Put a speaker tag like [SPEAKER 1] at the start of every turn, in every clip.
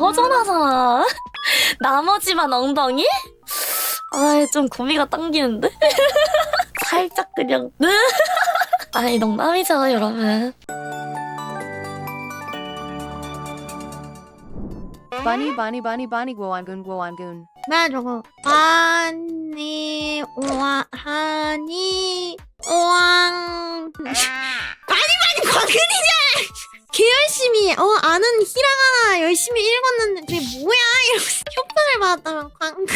[SPEAKER 1] 허전하잖아. 나머지만 엉덩이? 아, 좀 구미가 당기는데? 살짝 그냥. 아니, 농담이죠, 여러분.
[SPEAKER 2] Bunny bunny bunny bunny guangun guangun.
[SPEAKER 3] 뭐야 저거 아니 오아 하니 오왕 많이 많이 광근이냐 개 열심히 어 아는 히라가나 열심히 읽었는데 그게 뭐야 이러면서 협박을 받았다면 광근을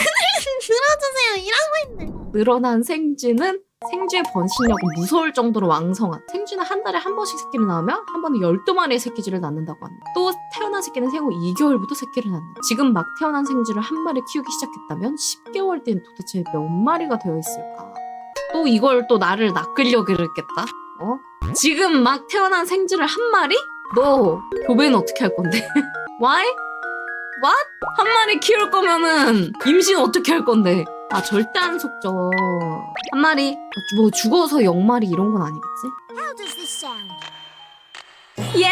[SPEAKER 3] 들어주세요 이러고 있네
[SPEAKER 4] 늘어난 생쥐는 생쥐의 번식력은 무서울 정도로 왕성한 생쥐는 한 달에 한 번씩 새끼를 낳으면 한 번에 12마리의 새끼쥐를 낳는다고 합니다. 또 태어난 새끼는 생후 2개월부터 새끼를 낳는다. 지금 막 태어난 생쥐를 한 마리 키우기 시작했다면 10개월 뒤엔 도대체 몇 마리가 되어 있을까? 또 이걸 또 나를 낚으려 그랬겠다? 어? 지금 막 태어난 생쥐를 한 마리? 너 교배는 어떻게 할 건데? Why? What? 한 마리 키울 거면은 임신 어떻게 할 건데? 아 절대 안 속죠. 한 마리 뭐 죽어서 영 마리 이런 건 아니겠지?
[SPEAKER 3] How does this sound?
[SPEAKER 4] 예!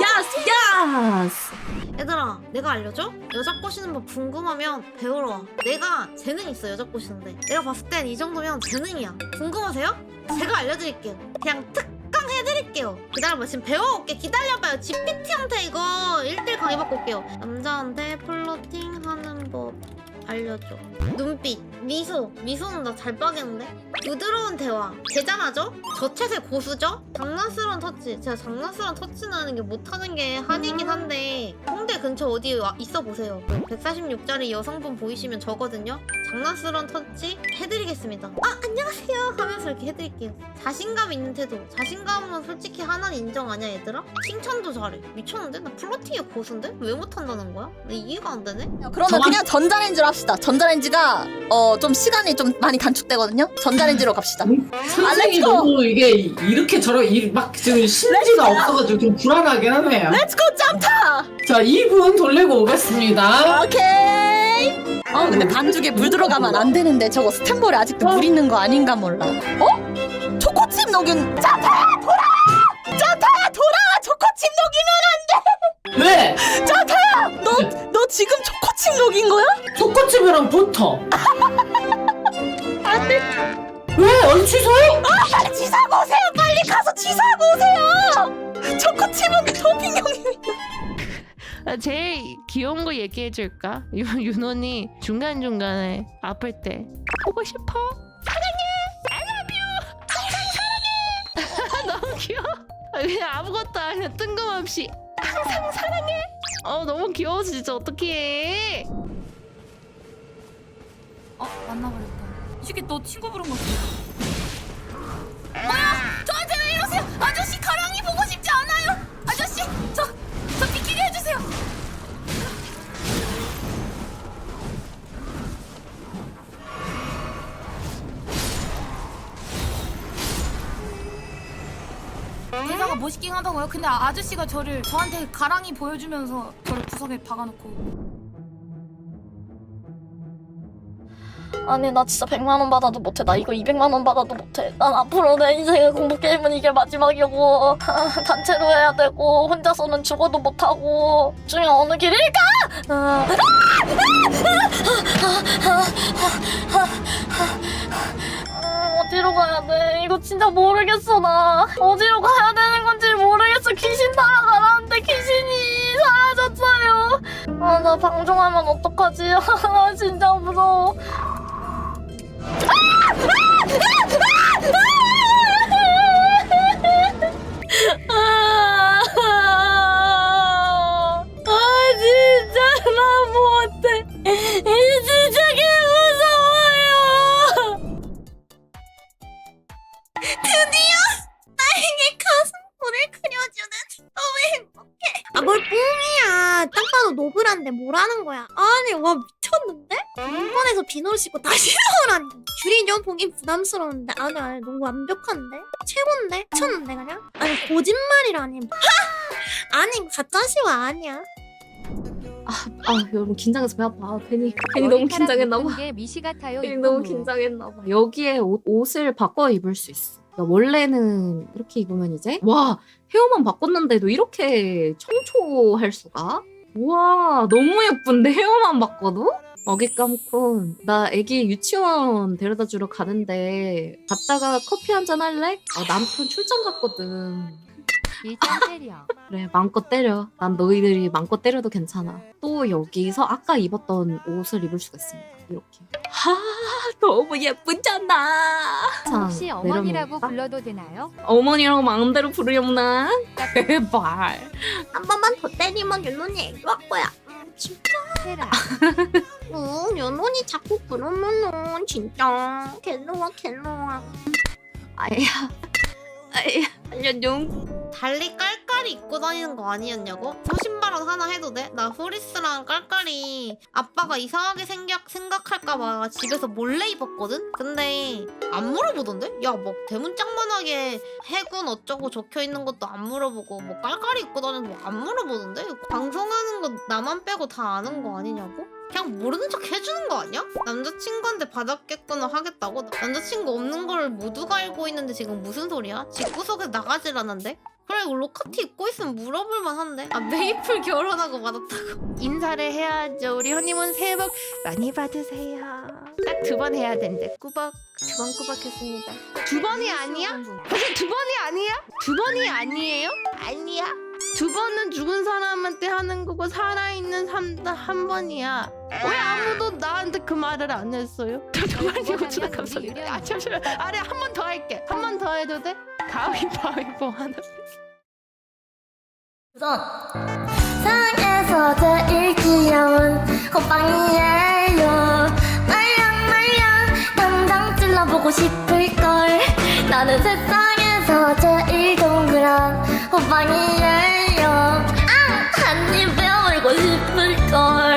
[SPEAKER 4] 야스 야스.
[SPEAKER 3] 얘들아 내가 알려줘? 여자 꼬시는 법 궁금하면 배우러 와 내가 재능 있어 여자 꼬시는데 내가 봤을 땐 이 정도면 재능이야 궁금하세요? 제가 알려드릴게요 그냥 특강 해드릴게요. 기다려봐. 지금 배워올게. 기다려봐요. GPT한테 이거 1대1 강의 받고 올게요. 남자한테 플러팅 하는 법 알려줘. 눈빛. 미소. 미소는 나 잘 빠겠는데? 부드러운 대화. 대단하죠? 저체세 고수죠? 장난스러운 터치. 제가 장난스러운 터치는 하는 게 못하는 게 한이긴 한데. 홍대 근처 어디 와- 있어 보세요. 146짜리 여성분 보이시면 저거든요 장난스러운 터치 해드리겠습니다 아 안녕하세요 하면서 이렇게 해드릴게요 자신감 있는 태도 자신감은 솔직히 하나는 인정 아니야 얘들아? 칭찬도 잘해 미쳤는데? 나 플러팅의 고수인데? 왜 못한다는 거야? 나 이해가 안 되네?
[SPEAKER 5] 그러면 그냥 전자레인지로 합시다. 전자레인지가 어 좀 시간이 좀 많이 단축되거든요. 전자레인지로 갑시다.
[SPEAKER 6] 선생이
[SPEAKER 5] 렛츠고!
[SPEAKER 6] 너무 이게 이렇게 저런 이- 막 지금 심지가 없어가지고 좀 불안하긴 하네요.
[SPEAKER 5] 렛츠고 점타.
[SPEAKER 6] 자, 2분 돌리고 오겠습니다.
[SPEAKER 5] 오케이. 어 근데 반죽에 물 들어가면 안 되는데 저거 스탠볼에 아직도 물 있는 거 아닌가 몰라. 어? 초코칩 녹인 짜타야 돌아. 짜타야 돌아. 초코칩 녹이면
[SPEAKER 6] 왜?
[SPEAKER 5] 짜타야. 너너 지금 초코칩 녹인 거야?
[SPEAKER 6] 초코칩이랑 붙어.
[SPEAKER 5] 안 돼.
[SPEAKER 6] 왜? 얼른 취소해?
[SPEAKER 5] 빨리 지사고 오세요. 빨리 가서 지사고 오세요. 초코칩은 토핑용입니다.
[SPEAKER 7] 아, 제일 귀여운 거 얘기해 줄까? 유, 윤원이 중간중간에 아플 때 보고 싶어? 사랑해! I love you! 항상 사랑해! 너무 귀여워 아, 그냥 아무것도 아니라 뜬금없이 항상 사랑해! 어 너무 귀여워서 진짜 어떡해
[SPEAKER 8] 어 만나버렸다. 이 새끼 너 친구 부른 거지? 뭐 대사가 멋있긴 하다고요? 근데 아- 아저씨가 저를 저한테 가랑이 보여주면서 저를 구석에 박아놓고
[SPEAKER 1] 아니, 나 진짜 100만 원 받아도 못해. 나 이거 200만 원 받아도 못해. 난 앞으로 내 인생의 공부 게임은 이게 마지막이고, 단체로 해야 되고, 혼자서는 죽어도 못하고, 중에 어느 길일까? 아, 음, 진짜 모르겠어, 나. 어디로 가야 되는 건지 모르겠어. 귀신 따라가라는데 귀신이 사라졌어요. 아, 나 방종하면 어떡하지? 아, 진짜 무서워. 아,
[SPEAKER 3] 노블한데 뭐라는 거야 아니 와 미쳤는데? 일본에서 비누를 씻고 다시 나오라니 줄이 좀 보기 부담스러운데 아니 아니 너무 완벽한데? 최고인데? 미쳤는데 그냥? 아니 거짓말이라니 하! 아니 가짜시와 아니야
[SPEAKER 4] 아 여러분 긴장해서 배 아파. 괜히 괜히 너무 긴장했나 봐.
[SPEAKER 2] 게 미시 같아요.
[SPEAKER 4] 괜히 너무 긴장했나 봐. 여기에 옷, 옷을 바꿔 입을 수 있어. 그러니까 원래는 이렇게 입으면 이제 와 헤어만 바꿨는데도 이렇게 청초할 수가 우와 너무 예쁜데 헤어만 바꿔도? 어기 감고 나 애기 유치원 데려다 주러 가는데 갔다가 커피 한 잔 할래? 어, 남편 출장 갔거든
[SPEAKER 2] 일단 때려.
[SPEAKER 4] 그래 마음껏 때려 난 너희들이 마음껏 때려도 괜찮아 또 여기서 아까 입었던 옷을 입을 수가 있습니다 이렇게 하 너무 예쁘잖아 자,
[SPEAKER 2] 혹시 어머니라고
[SPEAKER 4] 내려놓을까?
[SPEAKER 2] 불러도 되나요?
[SPEAKER 4] 어머니라고 마음대로 부르려나? 제발
[SPEAKER 3] 한 번만 더 때리면 윤혼이 애교 할 거야.
[SPEAKER 2] 테라.
[SPEAKER 3] 응, 윤혼이 자꾸 그러면은 진짜 갤로와.
[SPEAKER 4] 아야 아야 알려줘
[SPEAKER 3] 달리 깔 깔이 입고 다니는 거 아니었냐고? 소신발언 하나 해도 돼? 나 후리스랑 깔깔이 아빠가 이상하게 생각, 생각할까봐 집에서 몰래 입었거든? 근데 안 물어보던데? 야, 뭐 대문짝만하게 해군 어쩌고 적혀 있는 것도 안 물어보고 뭐 깔깔이 입고 다니는 거 안 물어보던데? 방송하는 거 나만 빼고 다 아는 거 아니냐고? 그냥 모르는 척 해주는 거 아니야? 남자친구한테 받았겠거나 하겠다고? 남자친구 없는 걸 모두가 알고 있는데 지금 무슨 소리야? 집구석에 나가질 않는데? 그래 이거 로카티 입고 있으면 물어볼만 한데 아 메이플 결혼하고 받았다고
[SPEAKER 7] 인사를 해야죠. 우리 honeymoon 새해 복 많이 받으세요. 딱 두 번 해야 된대. 꾸벅.
[SPEAKER 3] 두 번 꾸벅 했습니다
[SPEAKER 7] 두 번이 아니야? 혹시 두 번이 아니야? 두 번이 아니에요? 아니야. 두 번은 죽은 사람한테 하는 거고 살아있는 사람한테 한 번이야. 왜 아무도 나한테 그 말을 안 했어요? 잠깐만요, 주다 감사합니다. 아, 잠시만. 아래 한 번 더 할게. 한 번 더 해도 돼? 가위바위보 하나.
[SPEAKER 9] 세상에서 제일 귀여운 호빵이에요 말랑 말랑 당장 찔러보고 싶을 걸 나는 세상 저제일 동그란 호빵이에요 아! 한입 베어물고 싶을걸